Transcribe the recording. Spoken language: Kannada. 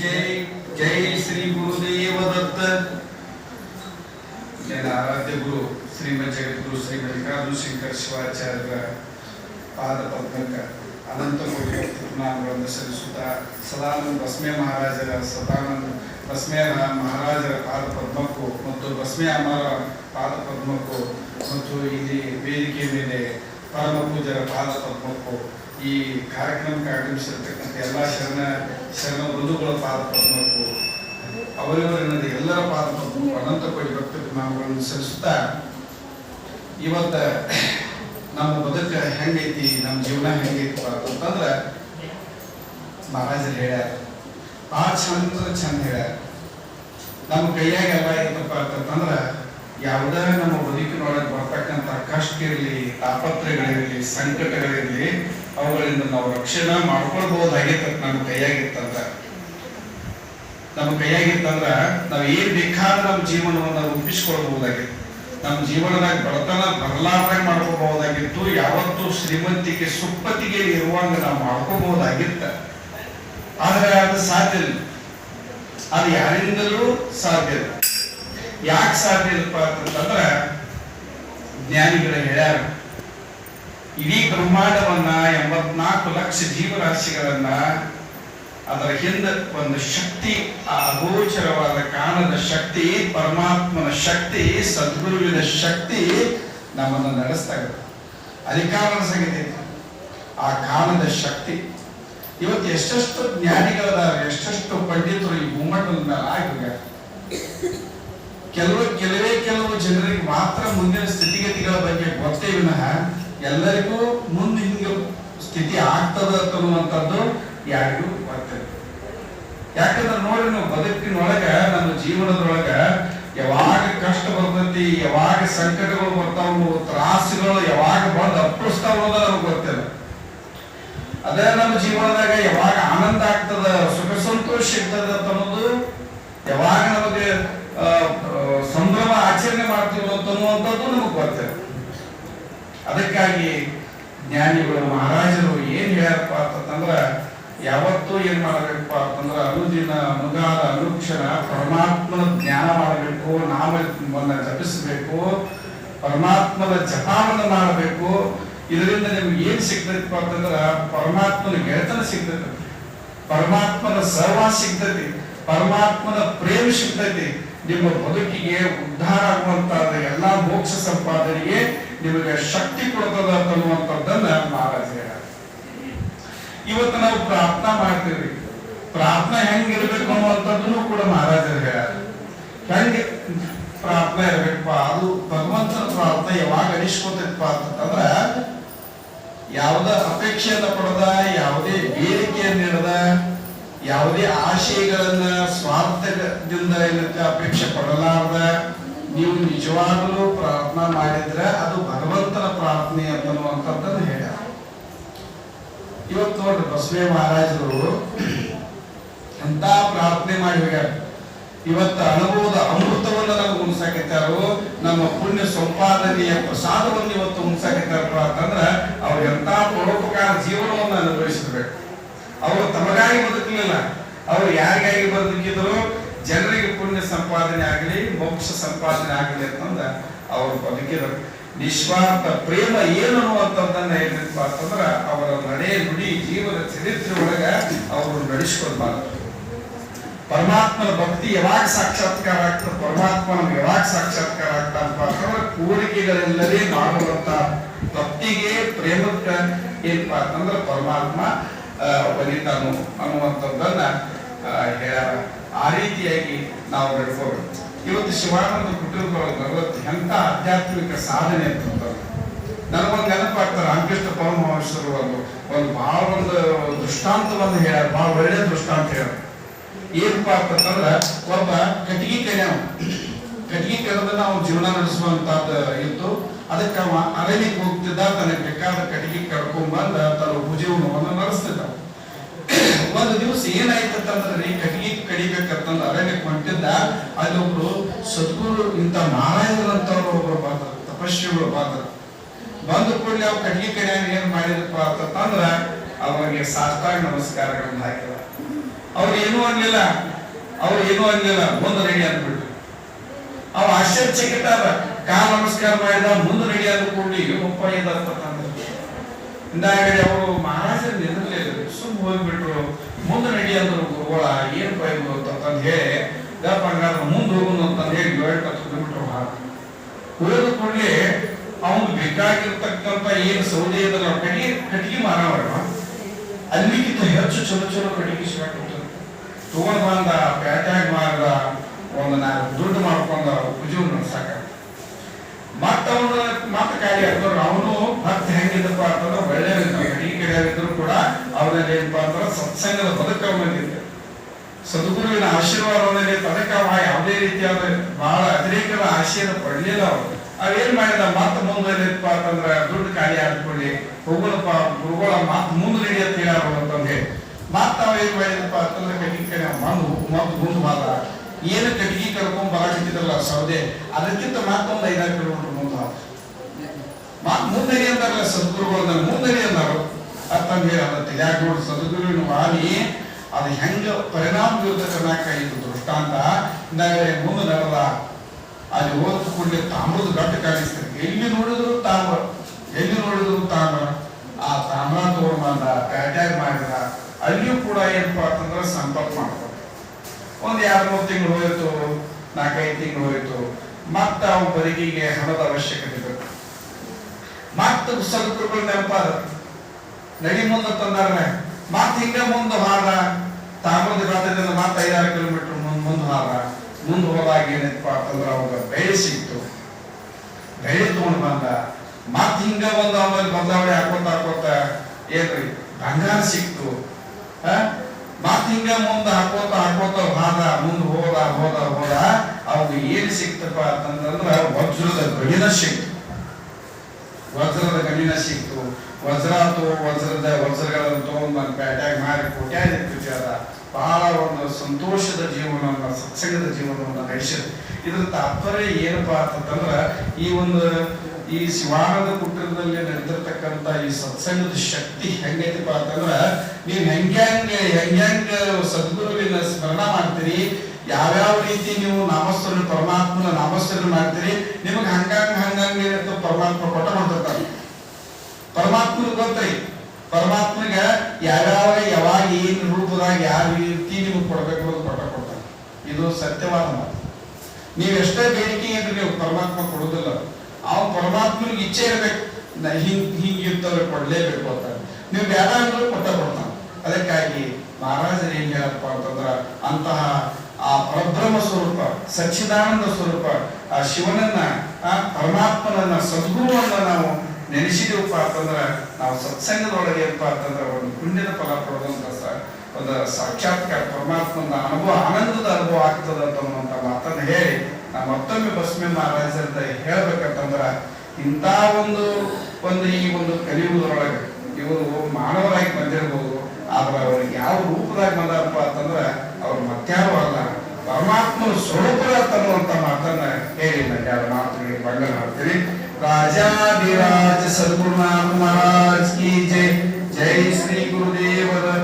ಜೈ ಜೈ ಶ್ರೀ ಗುರುದೇವ ದತ್ತ ನನ್ನ ಆರಾಧ್ಯ ಗುರು ಶ್ರೀಮದ್ ಜಗದ್ಗುರು ಶ್ರೀ ಮಲ್ಲಿಕಾರ್ಜುನ ಶಂಕರ ಶಿವಾಚಾರ್ಯರ ಪಾದ ಪದ್ಮಕ ಅನಂತ ಕೋಟಿ ಭಕ್ತಿಗಳನ್ನು ಸಲ್ಲಿಸುತ್ತಾ ಸದಾನಂದ ಬಸ್ಮೆ ಮಹಾರಾಜರ ಸದಾನಂದ ಬಸ್ಮೆ ಮಹಾರಾಜರ ಪಾದ ಪದ್ಮಕ್ಕೂ ಮತ್ತು ಬಸ್ಮೆ ಅಮ್ಮರ ಪಾದ ಪದ್ಮಕ್ಕೂ ಮತ್ತು ಇಲ್ಲಿ ವೇದಿಕೆ ಮೇಲೆ ಪರಮ ಪೂಜರ ಪಾದ ಪದ್ಮಕ್ಕೂ ಈ ಕಾರ್ಯಕ್ರಮಕ್ಕೆ ಆಗಮಿಸಿರ್ತಕ್ಕಂಥ ಎಲ್ಲ ಶರಣ ಶರಣ ಬಂಧುಗಳ ಪಾದ ಪದ್ಮಕ್ಕೂ ಅವರಿವರಿನದ ಎಲ್ಲರ ಪಾದ ಪದ್ಮಕ್ಕೂ ಅನಂತ ಕೋಟಿ ಭಕ್ತಿ ನಾಮಗಳನ್ನು ಸಲ್ಲಿಸುತ್ತಾ, ಇವತ್ತ ನಮ್ಮ ಬದುಕ ಹೆಂಗೈತಿ, ನಮ್ಮ ಜೀವನ ಹೆಂಗೈತಪ್ಪ ಅಂತಂದ್ರೆ ಮಹಾರಾಜರು ಹೇಳ್ಯಾರ. ಆ ಚಂದ್ರ ಚಂದ ಹೇಳ್ಯಾರ. ನಮ್ಮ ಕೈಯಾಗ ಎಲ್ಲ ಅಂತಂದ್ರ ಯಾವುದೇ ನಮ್ಮ ಬದುಕಿನೊಳಗೆ ಬರ್ತಕ್ಕಂಥ ಕಷ್ಟ ಇರಲಿ ತಾಪತ್ರಗಳಿರಲಿ ಸಂಕಟಗಳಿರಲಿ, ಅವುಗಳಿಂದ ನಾವು ರಕ್ಷಣೆ ಮಾಡ್ಕೊಳ್ಬಹುದಾಗಿತ್ತ ನಮ್ಮ ಕೈಯಾಗಿತ್ತಂದ್ರ ನಮ್ಮ ಕೈಯಾಗಿತ್ತಂದ್ರ ನಾವು ಏನ್ ಬೇಕಾದ್ರೂ ನಮ್ಮ ಜೀವನವನ್ನ ರೂಪಿಸ್ಕೊಳ್ಬಹುದಾಗಿತ್ತು. ನಮ್ಮ ಜೀವನದಾಗ ಬಡತನ ಬರಲಾರ್ದಾಗ ಮಾಡ್ಕೋಬಹುದಾಗಿತ್ತು ಯಾವತ್ತು ಶ್ರೀಮಂತಿಗೆ ಸುಪ್ಪತ್ತಿಗೆ ಇರುವಂಗ ನಾವು ಮಾಡ್ಕೋಬಹುದಾಗಿತ್ತ ಆದ್ರೆ ಅದು ಸಾಧ್ಯ ಅದು ಯಾರಿಂದಲೂ ಸಾಧ್ಯ ಇಲ್ಲ. ಯಾಕೆ ಸಾಧ್ಯ ಇಲ್ಲಪ್ಪ ಅಂತಂದ್ರೆ ಜ್ಞಾನಿಗಳ ಹೇಳ್ಯಾರ. ಇಡೀ ಬ್ರಹ್ಮಾಂಡವನ್ನ ಎಂಬತ್ನಾಲ್ಕು ಲಕ್ಷ ಜೀವರಾಶಿಗಳನ್ನ ಅದರ ಹಿಂದೆ ಒಂದು ಶಕ್ತಿ, ಆ ಅಗೋಚರವಾದ ಕಾಣದ ಶಕ್ತಿ, ಪರಮಾತ್ಮನ ಶಕ್ತಿ, ಸದ್ಗುರುವಿನ ಶಕ್ತಿ ನಮ್ಮನ್ನು ನಡೆಸ್ತಾ ಇದೆ ಅಧಿಕಾರದ ಸಂಗತಿ ಆ ಕಾಣದ ಶಕ್ತಿ. ಇವತ್ತು ಎಷ್ಟೆಷ್ಟು ಜ್ಞಾನಿಗಳದಾರ, ಎಷ್ಟೆಷ್ಟು ಪಂಡಿತರು ಈ ಭೂಮಂಡಲದ ಮೇಲೆ ಆಗಿ ಕೆಲವು, ಕೆಲವೇ ಕೆಲವು ಜನರಿಗೆ ಮಾತ್ರ ಮುಂದಿನ ಸ್ಥಿತಿಗತಿಗಳ ಬಗ್ಗೆ ಗೊತ್ತೇ ವಿನಃ ಎಲ್ಲರಿಗೂ ಮುಂದೆ ಹಿಂಗೆ ಸ್ಥಿತಿ ಆಗ್ತದ ಅನ್ನುವಂಥದ್ದು ಯಾರಿಗೂ ಗೊತ್ತಿಲ್ಲ ಯಾಕಂದ್ರೆ ನೋಡಿ ನಾವು ಬದುಕಿನೊಳಗ, ನಮ್ಮ ಜೀವನದೊಳಗ ಯಾವಾಗ ಕಷ್ಟ ಬರ್ತೈತಿ, ಯಾವಾಗ ಸಂಕಟಗಳು ಬರ್ತಾವ ತ್ರಾಸುಗಳು ಯಾವಾಗ ಬಂದು ಅಪ್ಪಿಸ್ತಾವ ಅನ್ನೋದು ನಮ್ಗೆ ಗೊತ್ತಿಲ್ಲ ಅದೇ ನಮ್ಮ ಜೀವನದಾಗ ಯಾವಾಗ ಆನಂದ ಆಗ್ತದ, ಸುಖ ಸಂತೋಷ ಇರ್ತದ ಅಂತ ಯಾವಾಗ ನಮಗೆ ಆ, ಆ, ಸಂಭ್ರಮ ಆಚರಣೆ ಮಾಡ್ತೀವಿ ಅಂತ ಅನ್ನುವಂಥದ್ದು ನಮಗೆ ಬರ್ತದೆ ಅದಕ್ಕಾಗಿ ಜ್ಞಾನಿಗಳು, ಮಹಾರಾಜರು ಏನ್ ಹೇಳಪ್ಪ ಅಂತಂದ್ರ, ಯಾವತ್ತೂ ಏನ್ ಮಾಡಬೇಕಪ್ಪ ಅಂತಂದ್ರ ಅನುದಿನ, ಅನುಗಾದ, ಅನುಕ್ಷಣ, ಪರಮಾತ್ಮನ ಜ್ಞಾನ ಮಾಡಬೇಕು ನಾಮವನ್ನು ಜಪಿಸಬೇಕು, ಪರಮಾತ್ಮನ ಜಪಾವನ್ನು ಮಾಡಬೇಕು. ಇದರಿಂದ ನಿಮ್ಗೆ ಏನ್ ಸಿಗ್ತೈತಪ್ಪ ಅಂತಂದ್ರ, ಪರಮಾತ್ಮನ ಗೆಳೆತನ ಸಿಗ್ತೈತಿ, ಪರಮಾತ್ಮನ ಸರ್ವ ಸಿಗ್ತೈತಿ, ಪರಮಾತ್ಮನ ಪ್ರೇಮ ಸಿಗ್ತೈತಿ. ನಿಮ್ಮ ಬದುಕಿಗೆ ಉದ್ಧಾರ ಆಗುವಂತ ಎಲ್ಲಾ ಮೋಕ್ಷ ಸಂಪಾದನೆಗೆ ನಿಮಗೆ ಶಕ್ತಿ ಕೊಡ್ತದ ಅನ್ನುವಂಥದ್ದನ್ನ ಮಹಾರಾಜ. ಇವತ್ತು ನಾವು ಪ್ರಾರ್ಥನಾ ಮಾಡ್ತೀವಿ. ಪ್ರಾರ್ಥನಾ ಹೆಂಗಿರ್ಬೇಕು ಅನ್ನುವಂಥದ್ದನ್ನು ಕೂಡ ಮಹಾರಾಜರು ಹೇಳ್ಯಾರ ಹೆಂಗೆ ಪ್ರಾರ್ಥನೆ ಇರ್ಬೇಕಪ್ಪ? ಅದು ಭಗವಂತನ ಪ್ರಾರ್ಥನೆ ಯಾವಾಗ ಅನಿಸ್ಕೊತೈತಪ್ಪ ಅಂತಂದ್ರ ಯಾವುದ ಅಪೇಕ್ಷೆಯನ್ನ ಪಡೆದ, ಯಾವುದೇ ಬೇಡಿಕೆಯನ್ನ ಇಡದ ಯಾವುದೇ ಆಶಯಗಳನ್ನ ಸ್ವಾರ್ಥದಿಂದ ಏನಕ್ಕೆ ಅಪೇಕ್ಷೆ ಪಡಲಾರ್ದ, ನೀವು ನಿಜವಾಗಲೂ ಪ್ರಾರ್ಥನಾ ಮಾಡಿದ್ರೆ ಅದು ಭಗವಂತನ ಪ್ರಾರ್ಥನೆ ಅಂತನ್ನುವಂಥದ್ದನ್ನು ಹೇಳ ಇವತ್ತು ನೋಡ್ರಿ ಬಸವೇ ಮಹಾರಾಜರು ಎಂತ ಪ್ರಾರ್ಥನೆ ಮಾಡಿ ಹೋಗ್ಯಾರ ಇವತ್ತ ಅನುಭವದ ಅಮೃತವನ್ನ ನಮ್ಗೆ ಉಣಿಸಾಕಿತ್ತಾರು ನಮ್ಮ ಪುಣ್ಯ ಸಂಪಾದನೆಯ ಪ್ರಸಾದವನ್ನು ಇವತ್ತು ಉಣಿಸಾಕಿತ್ತಾರಪ್ಪ ಅಂತಂದ್ರೆ ಅವ್ರು ಎಂತ ಪರೋಪಕಾರ ಜೀವನವನ್ನು ಅನುಭವಿಸಿರ್ಬೇಕು ಅವರು ತಮಗಾಗಿ ಬದುಕಲಿಲ್ಲ. ಅವರು ಯಾರಿಗಾಗಿ ಬದುಕಿದ್ರು? ಜನರಿಗೆ ಪುಣ್ಯ ಸಂಪಾದನೆ ಆಗಲಿ, ಮೋಕ್ಷ ಸಂಪಾದನೆ ಆಗಲಿ ಅಂತಂದ ಅವರು ಬದುಕಿದರು. ನಿಸ್ವಾರ್ಥ ಪ್ರೇಮ ಏನು ಅನ್ನುವಂಥದ್ದನ್ನ ಹೇಳಿದ್ರಪ್ಪ ಅಂತಂದ್ರ ಅವರ ನಡೆ ನುಡಿ ಜೀವನ ಚರಿತ್ರೆ ಒಳಗ ಅವರು ನಡೆಸ್ಕೊಳ್ಬಾರ್ದು. ಪರಮಾತ್ಮನ ಭಕ್ತಿ ಯಾವಾಗ ಸಾಕ್ಷಾತ್ಕಾರ ಆಗ್ತದೆ? ಪರಮಾತ್ಮನ ಯಾವಾಗ ಸಾಕ್ಷಾತ್ಕಾರ ಆಗ್ತಾನಪ್ಪ ಅಂತಂದ್ರೆ ಕೋರಿಕೆಗಳಿಲ್ಲದೆ ಮಾಡುವಂತ ಭಕ್ತಿಗೆ, ಪ್ರೇಮಕ್ಕ ಏನಪ್ಪಾ ಅಂತಂದ್ರೆ ಪರಮಾತ್ಮ ಒಲಿತಾನು ಅನ್ನುವಂಥದ್ದನ್ನ ಆ, ಹೇಳ್ಯಾರ ಆ ರೀತಿಯಾಗಿ ನಾವು ನಡ್ಕೋಬೇಕು ಇವತ್ತು ಶಿವಾನಂದ ಕುಟುಂಬದೊಳಗೆ ನಲವತ್ತು ಎಂತ ಆಧ್ಯಾತ್ಮಿಕ ಸಾಧನೆ ಅಂತಂದ್ರೆ ನನಗೊಂದು ನೆನಪಾಗ್ತಾರೆ ರಾಮಕೃಷ್ಣ ಪರಮಹಂಸರು ಒಂದು ಒಂದು ಬಹಳ ಒಂದು ದೃಷ್ಟಾಂತವನ್ನು ಹೇಳ್ಯಾರ ಬಹಳ ಒಳ್ಳೆ ದೃಷ್ಟಾಂತ ಹೇಳ್ಯಾರ ಏನಪ್ಪ ಅಂತಂದ್ರ ಒಬ್ಬ ಕಟ್ಟಿಗೆ ಕನ್ಯಾವ ಕಟ್ಗಿ ಕಡದ ಅವ್ನು ಜೀವನ ನಡೆಸುವಂತದ್ದು ಇತ್ತು. ಅದಕ್ಕೆ ಅವ ಅರಣ್ಯಕ್ಕೆ ಹೋಗ್ತಿದ್ದ ತನಗೆ ಬೇಕಾದ ಕಟ್ಟಿಗೆ ಕರ್ಕೊಂಡ್ಬಂದ ತನ್ನ ಉಪಜೀವನವನ್ನು ನಡೆಸ್ತಿದ್ದ. ಒಂದು ದಿವಸ ಏನಾಯ್ತಂತಂದ್ರೆ ರೀ ಕಟ್ಟಿಗೆ ಕಡಿಬೇಕಂತಂದ್ರೆ ಅರಣ್ಯಕ್ಕೆ ಹೊಂಟಿದ್ದ ಅಲ್ಲಿ ಒಬ್ರು ಸದ್ಗುರು ಇಂಥ ನಾರಾಯಣರಂತವ್ರು ಒಬ್ರು ಬಂದ್ರು, ತಪಸ್ವಿಗಳು ಬಂದ್ರು. ಬಂದ ಕೂಡಲೇ ಅವ್ರು ಕಟ್ಟಿಗೆ ಕಡಿಯಾಗ ಏನ್ ಮಾಡಿದಪ್ಪ ಅಂತಂದ್ರ ಅವರಿಗೆ ಸಾಷ್ಟಾಂಗ ನಮಸ್ಕಾರಗಳನ್ನ ಹಾಕಿದ ಅವ್ರು ಏನೂ ಅನ್ಲಿಲ್ಲ, ಅವ್ರು ಏನು ಅನ್ಲಿಲ್ಲ, ಮುಂದೆ ರೆಡಿ ಅಂದ್ಬಿಟ್ರು. ಅವ್ ಆಶ್ಚರ್ಯಚಕಿತ ಕಾ ಕಾಲ ನಮಸ್ಕಾರ ಮಾಡಿದ, ಮುಂದೆ ರೆಡಿ ಅಂದ ಕೂಡಲಿ ಏನಪ್ಪ ಇದತ್ತ ಹಿಂದಾಗಡೆ ಅವರು ಮಹಾರಾಜರು ನಿಂದಿರ್ಲಿಲ್ಲ ಸುಮ್ಮ ಹೋಗ್ಬಿಟ್ರು ಮುಂದೆ ನಡಿ ಅಂದ್ರು ಗುರುಗಳ ಏನ್ ಬೈಬಲ್ ಅಂತಂದ್ ಹೇಳಿ ಗಪ್ಪ ಮುಂದೆ ಹೋಗುನು ಅಂತಂದು ಹೇಳಿ ಏಳು ಹತ್ತು ಕಿಲೋಮೀಟರ್ ಹಾಕ ಅವನು ಬೇಕಾಗಿರ್ತಕ್ಕಂಥ ಏನು ಸೌದೆ ಇದಲ್ಲ ಕಟ್ಟಿಗೆ ಕಟ್ಟಿಗೆ ಮಾರವ ಅಲ್ಲಿಗಿಂತ ಹೆಚ್ಚು ಚಲೋ ಚಲೋ ಕಟ್ಟಿಗೆ ಸಿಗಾಕ್ಬಿಟ್ಟು ತಗೊಂಡ್ ಬಂದ, ಪ್ಯಾಟ್ಯಾಗ ಮಾರ್ದ, ಒಂದು ನಾಲ್ಕು ದುಡ್ಡು ಮಾಡ್ಕೊಂಡ ನಡ್ಸಾಕ ಮತ್ತ ಅವನು ಮತ್ತ ಕಾರ್ಯ ಅಂದ್ರೆ ಅವನು, ಮತ್ತೆ ಹೆಂಗಿದ್ದಪ್ಪ ಅಂತಂದ್ರೆ ಒಳ್ಳೆ ಕಟ್ಟಿಗೆ ಕಡೆಯಾಗಿದ್ರು ಕೂಡ ಅವನಲ್ಲಿ ಏನಪ್ಪಾ ಅಂತಂದ್ರೆ ಸತ್ಸಂಗದ ಬದುಕ ಬಂದಿದ್ದೆ ಸದ್ಗುರುವಿನ ಆಶೀರ್ವಾದದಲ್ಲಿ ತನಕ ಯಾವುದೇ ರೀತಿಯಾದ ಬಹಳ ಅತಿರೇಕದ ಆಶಯನ ಪಡಲಿಲ್ಲ ಅವರು ಅವೇನ್ ಮಾಡಿದ? ಮತ್ತ ಮುಂದೆ ಅಂತಂದ್ರೆ ಅಂತಂದ್ರ ದುಡ್ಡು ಖಾಲಿ ಆದ್ಕೊಳ್ಳಿ ಹೋಗೋಣಪ್ಪ, ಗುರುಗಳ ಮತ್ ಮುಂದೆ ನಡೆಯತ್ತೆ ಹೇಳಾರ ಅಂತಂದ್ ಹೇಳಿ. ಮತ್ತ ಅವ ಏನ್ ಮಾಡಿದಪ್ಪ ಅಂತಂದ್ರೆ ಕಟ್ಟಿಗೆ ಕಡೆ ಬಂದು ಮತ್ ಮುಂದೆ ಹೋದ ಏನು ಕಟ್ಟಿಗೆ ಕರ್ಕೊಂಡ್ ಬರಾಕತ್ತಿದ್ರಲ್ಲ ಸೌದೆ. ಅದಕ್ಕಿಂತ ಮತ್ತೊಂದು ಐದಾರು ಕಿಲೋಮೀಟರ್ ಮುಂದೆ. ಹೋದ ಮತ್ ಮುಂದಡಿ ಅಂತಾರಲ್ಲ ಸದ್ಗುರುಗಳು ಮುಂದಡಿ ಅಂದಾರು. ಹೇಳಿ ಅದ ತಿಳಿಯಾಕ ನೋಡಿ, ಸದುಗುರುವಿನ ವಾಣಿ, ಅದು ಹೆಂಗ ಪರಿಣಾಮ ಬೀರ್ತಕ್ಕ ಇದು ದೃಷ್ಟಾಂತ. ಹಿಂದಾಗಡೆ ಮುಂದೆ ನಡೆದ, ಅಲ್ಲಿ ಹೋದ ತಾಮ್ರದ ಗಟ್ಟ ಕಾಣಿಸ್ತದೆ. ಎಲ್ಲಿ ನೋಡಿದ್ರು ತಾಮ್ರ, ಎಲ್ಲಿ ನೋಡಿದ್ರು ತಾಮ್ರ? ಆ ತಾಮ್ರ ತಗೊಂಡ್ ಬಂದ, ಪ್ಯಾಟ್ಯಾಗ ಮಾಡಿದ, ಅಲ್ಲಿಯೂ ಕೂಡ ಏನಪ್ಪ ಅಂತಂದ್ರೆ ಸಂಪರ್ಕ ಮಾಡ್ತಾರೆ ಒಂದು ಎರಡು ಮೂರು ತಿಂಗಳು ಹೋಯ್ತು, ನಾಲ್ಕೈದು ತಿಂಗಳು ಹೋಯ್ತು, ಮತ್ತೆ ಅವನ ಬದುಕಿಗೆ ಹಣದ ಅವಶ್ಯಕತೆ ಬೇಕು ಮತ್ತೆ ಸದ್ಗುರುಗಳು ನೆನಪಾದ ನಡಿ ಮುಂದೆ ತಂದಾರ ಮತ್ತ ಹಿಂಗೆ ಮುಂದೆ ಹಾರ ತಾಮ್ರದ ಪಾತ್ರದಿಂದ ಮತ್ತ ಐದಾರು ಕಿಲೋಮೀಟರ್ ಮುಂದೆ ಮುಂದೆ ಹಾರ ಮುಂದೆ ಹೋದಾಗ ಏನಪ್ಪ ಅಂತಂದ್ರೆ ಅವಾಗ ಬೆಳೆ ಸಿಕ್ತು. ಬೆಳೆ ತಗೊಂಡ್ ಬಂದ. ಮತ್ತೆ ಹಿಂಗೆ ಬಂದ ಆಮೇಲೆ ಬಂದಾವಳಿ ಹಾಕೋತ ಹಾಕೋತ ಏನ್ರಿ? ಬಂಗಾರ ಸಿಕ್ತು. ಆ? ಮತ್ ಹಿಂಗ ಮುಂದ ಹಾಕೋತ ಹಾಕೋತ ಹಾದ. ಮುಂದೆ ಹೋದ ಹೋದ ಹೋದ. ಅವಾಗ ಏನ್ ಸಿಕ್ತಪ್ಪ ಅಂತಂದ್ರೆ ವಜ್ರದ ಗಡಿನ ಸಿಕ್ತು ವಜ್ರದ ಗಣಿನ ಸಿಕ್ತು ವಜ್ರ ತೋ ವಜ್ರದ ವಜ್ರಗಳನ್ನು ತಗೊಂಡು ನಾನು ಪೇಟ್ಯಾಗ ಮಾರಿ ಕೋಟ್ಯಾಧಿಪತಿ ಅದ ಬಹಳ ಒಂದು ಸಂತೋಷದ ಜೀವನವನ್ನು, ಸತ್ಸಂಗದ ಜೀವನವನ್ನು ನಡೆಸಿದೆ. ಇದ್ರ ತಾತ್ಪರ್ಯ ಏನಪ್ಪಾ ಅಂತಂದ್ರೆ, ಈ ಒಂದು ಈ ಶಿವಾನಂದ ಕುಟುಂಬದಲ್ಲಿ ನಡೆದಿರ್ತಕ್ಕಂಥ ಈ ಸತ್ಸಂಗದ ಶಕ್ತಿ ಹೆಂಗೈತಿಪ್ಪ ಅಂತಂದ್ರ, ನೀವು ಹೆಂಗ್ಯಾಂಗ ಹೆಂಗ್ಯಾಂಗ ಸದ್ಗುರುವಿನ ಸ್ಮರಣ ಮಾಡ್ತೀರಿ, ಯಾವ್ಯಾವ ರೀತಿ ನೀವು ನಾಮಸ್ತರ ಪರಮಾತ್ಮನ ನಾಮಸ್ತರ ಮಾಡ್ತೀರಿ, ನಿಮಗೆ ಹಂಗಂಗ ಹಂಗಂಗ ಪರಮಾತ್ಮ ಕೊಟ್ಟ ಮಾಡ್ತಿರ್ತಾನೆ ಗೊತ್ತ್ರಿ ಪರಮಾತ್ಮಗ ಯಾವ್ಯಾವ ಯಾವಾಗ ಏನ್ ರೂಪದಾಗ ಯಾವ ರೀತಿ ನಿಮಗೆ ಕೊಡ್ಬೇಕು ಅನ್ನೋದು ಪಟ್ಟ ಕೊಡ್ತಾರೆ ಇದು ಸತ್ಯವಾದ ಮಾತು. ನೀವು ಎಷ್ಟೇ ಬೇಡಿಕೆ ಇದ್ರೆ ನೀವು ಪರಮಾತ್ಮ ಕೊಡುದಿಲ್ಲ. ಅವ್ನು ಪರಮಾತ್ಮನಿಗೆ ಇಚ್ಛೆ ಇರ್ಬೇಕು. ಹಿಂಗ್ ಹಿಂಗ್ ಇರ್ತವ್ರೆ ಕೊಡ್ಲೇಬೇಕು ಅಂತ. ನೀವು ಯಾರಾದ್ರೂ ಕೊಟ್ಟ ಕೊಡ್ತಾನೆ. ಅದಕ್ಕಾಗಿ ಮಹಾರಾಜರು ಏನ್ ಹೇಳಪ್ಪ ಅಂತಂದ್ರ, ಅಂತಹ ಆ ಪರಬ್ರಹ್ಮ ಸ್ವರೂಪ, ಸಚ್ಚಿದಾನಂದ ಸ್ವರೂಪ, ಆ ಶಿವನನ್ನ, ಆ ಪರಮಾತ್ಮನನ್ನ ಸದ್ಗುರುವನ್ನ ನಾವು ನೆನೆಸಿದೀವಪ್ಪ ಅಂತಂದ್ರೆ ನಾವು ಸತ್ಸಂಗದೊಳಗೆ ಏನಪ್ಪ ಅಂತಂದ್ರೆ ಒಂದು ಪುಣ್ಯದ ಫಲ ಪಡೆದಂತ ಒಂದು ಸಾಕ್ಷಾತ್ಕಾರ ಪರಮಾತ್ಮನ ಅನುಭವ, ಆನಂದದ ಅನುಭವ ಆಗ್ತದ ಅನ್ನುವಂತ ಮಾತನ್ನು ಹೇಳಿ ನಾ ಮತ್ತೊಮ್ಮೆ ಬಸ್ಮೆ ಅಂತ ಹೇಳ್ಬೇಕಂತಂದ್ರ ಇಂಥ ಒಂದು ಒಂದು ಈ ಒಂದು ಕಲಿಯುವುದರೊಳಗೆ ಇವರು ಮಾನವರಾಗಿ ಬಂದಿರಬಹುದು ಆದ್ರೆ ಅವ್ರಿಗೆ ಯಾವ ರೂಪದಾಗ ಬಂದಾರಪ್ಪ ಅಂತಂದ್ರ ಅವ್ರ ಮತ್ಯಾರು ಅಲ್ಲ. ಪರಮಾತ್ಮನ ಸ್ವರೂಪದ ತನ್ನುವಂತ ಮಾತನ್ನ ಹೇಳಿ ನಾನು ಎರಡು ಮಾತುಗಳಿಗೆ ಬಂಗಾರ ಮಾಡ್ತೀನಿ राजा विराज सदगुरु महाराज की जय। जय श्री गुरुदेव।